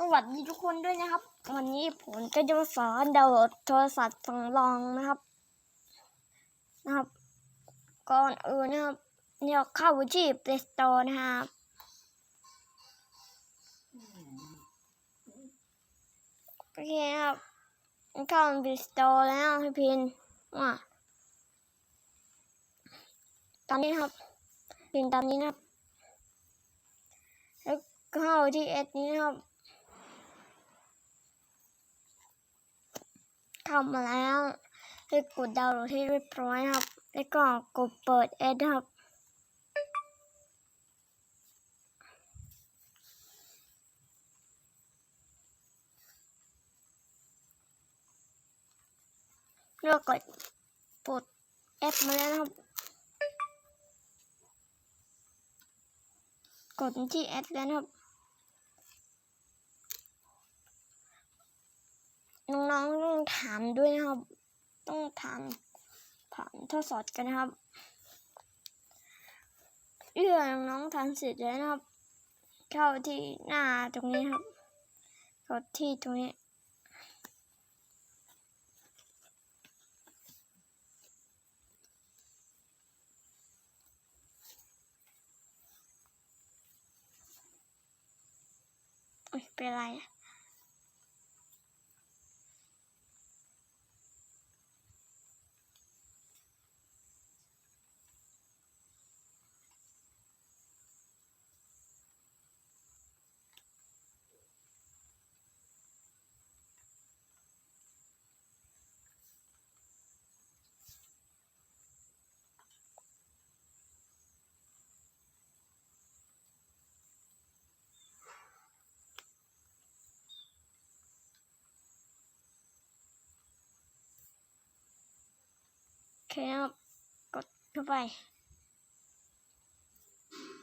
สวัสดีทุกคนด้วยนะครับ วันนี้ผมก็จะมาสอนดาวน์โหลดโทรศัพท์สำรองนะครับ นะครับ ก่อนอื่นนะครับเนี่ยเข้าที่ Play Store นะครับ โอเคครับเข้า Play Store แล้วให้พินว่าตอนนี้นครับพินตอนนี้นะครับแล้วเข้าที่เอสนี้นะครับ เข้ามาแล้วให้กดดาวน์โหลดให้เรียบร้อยครับ แล้วก็กดเปิดเอสนะครับแล้วกดปลดแอปมาแล้วครับ กดที่แอดแล้วครับน้องๆต้อง ถามด้วยนะครับ ต้องถามผ่านทดสอบกันนะครับเอื้อน้องทำเสร็จแล้วนะครับ เข้าที่หน้าตรงนี้ครับกดที่ตรงนี้ไม่เป็นไรนะ คครับกดเข้าไป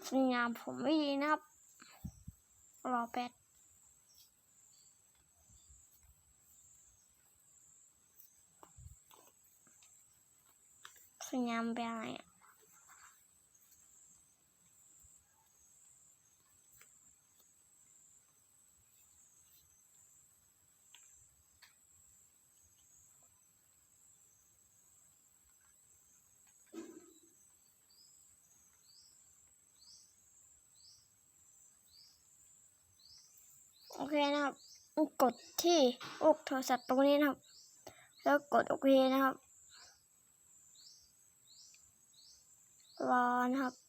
สัญญาณผมไม่ดีนะครับ รอแป๊บสัญญาณเป็นอะไรอะ เคนะครับกดที่อกโทรศัพท์ตรงนี้นะครับ แล้วกดโอเคนะครับรอนะครับ